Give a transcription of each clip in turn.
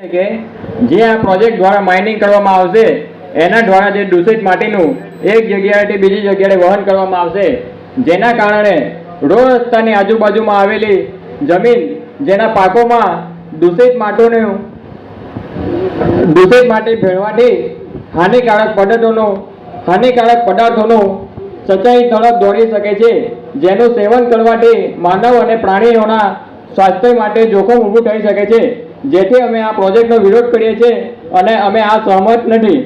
કે જે આ પ્રોજેક્ટ દ્વારા માઇનિંગ કરવામાં આવશે, એના દ્વારા જે દૂષિત માટીનું એક જગ્યાએથી બીજી જગ્યાએ વહન કરવામાં આવશે, જેના કારણે રોડ રસ્તાની આજુબાજુમાં આવેલી જમીન, જેના પાકોમાં દૂષિત માટીનું, દૂષિત માટી ભેળવાથી હાનિકારક પદાર્થોનું હાનિકારક પદાર્થોનું સચાઈ તરફ દોડી શકે છે, જેનું સેવન કરવાથી માનવ અને પ્રાણીઓના સ્વાસ્થ્ય માટે જોખમ ઊભું થઈ શકે છે. જેથી અમે આ પ્રોજેક્ટનો વિરોધ કરીએ છીએ અને અમે આ સહમત નથી.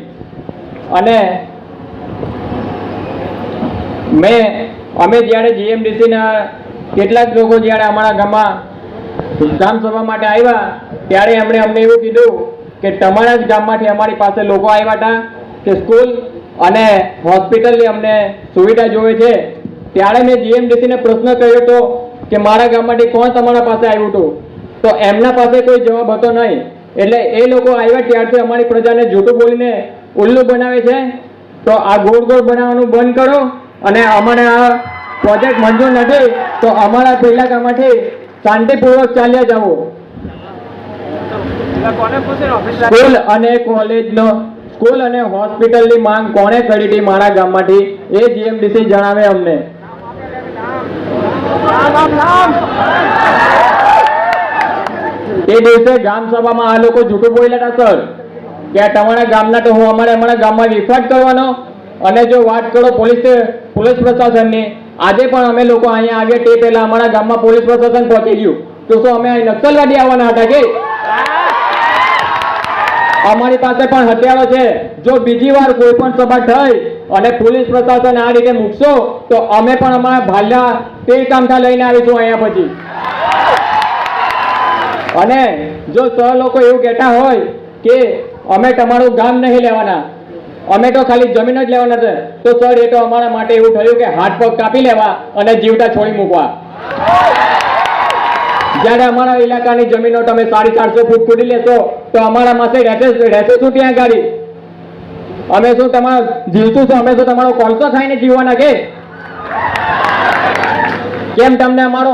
અને મેં, અમે જ્યારે જીએમડીસીના કેટલાક લોકો જ્યારે અમારા ગામમાં ગ્રામસભા માટે આવ્યા, ત્યારે એમણે અમને એવું કીધું કે તમારા જ ગામમાંથી અમારી પાસે લોકો આવ્યા હતા કે સ્કૂલ અને હોસ્પિટલની અમને સુવિધા જોવે છે. ત્યારે મેં જીએમડીસીને પ્રશ્ન કર્યો હતો કે મારા ગામમાંથી કોણ તમારા પાસે આવ્યું હતું? તો એમના પાસે કોઈ જવાબ હતો નહીં. એટલે એ લોકો આવ્યા ત્યારથી અમારી પ્રજાને જૂઠું બોલીને ઉલ્લુ બનાવે છે. તો આ ગોળ ગોળ બનાવવાનું બંધ કરો અને અમારે આ પ્રોજેક્ટ મંજૂર નથી તો અમારા પહેલા ગામમાંથી શાંતિપૂર્વક ચાલ્યા જાઓ. સ્કૂલ અને કોલેજનો સ્કૂલ અને હોસ્પિટલની માંગ કોણે કરી હતી મારા ગામમાંથી? એ જીએમડીસી જણાવે અમને. એ દિવસે ગામ સભામાં આ લોકો જૂઠું બોલ્યા હતા સર, કે આ તમારા ગામના તો હું અમારે અમારા ગામમાં રિફ્લેક્ટ કરવાનો. અને જો વાત કરો પોલીસ પોલીસ પ્રશાસનની, આજે પણ અમે લોકો અહીંયા આવ્યા તે પહેલા અમારા ગામમાં પોલીસ પ્રશાસન પહોંચી ગયું. તો શું અમે નક્સલવાદી આવવાના હતા કે? અમારી પાસે પણ હથિયારો છે. જો બીજી વાર કોઈ પણ સભા થઈ અને પોલીસ પ્રશાસન આ રીતે મૂકશો, તો અમે પણ અમારા ભાલ્યા તે કામઠા લઈને આવીશું અહીંયા પછી. અને જો સો લોકો એવું કહેતા હોય કે અમે તમારું ગામ નહીં લેવાના, અમે તો ખાલી જમીન જ લેવાના છે, તો સર એ તો અમારા માટે એવું થયું કે હાથ પગ કાપી લેવા અને જીવતા છોડી મૂકવા. જ્યારે અમારા ઇલાકાની જમીનો તમે સાડી ચારસો ફૂટ ફૂટી લેશો, તો અમારા માથે રહેશે રહેશે શું ત્યાં ગાડી? અમે શું તમારા જીવતું શું અમે શું તમારો કોલસો ખાઈને જીવવાના કે? કેમ તમને અમારો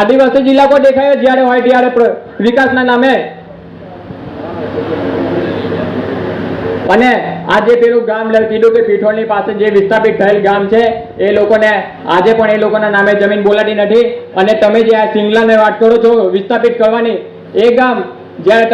આદિવાસી જિલ્લા કોઈ દેખાયો જ્યારે હોય ત્યારે પ્ર- વિકાસના નામે? અને આ જે પેલું ગામ કીધું કે પીઠોળની પાસે જે વિસ્થાપિત થયેલ ગામ છે, એ લોકોને આજે પણ એ લોકોના નામે જમીન બોલાતી નથી. અને તમે જે આ સિંગલાને વાત કરો છો વિસ્થાપિત કરવાની, એ ગામ જ્યારે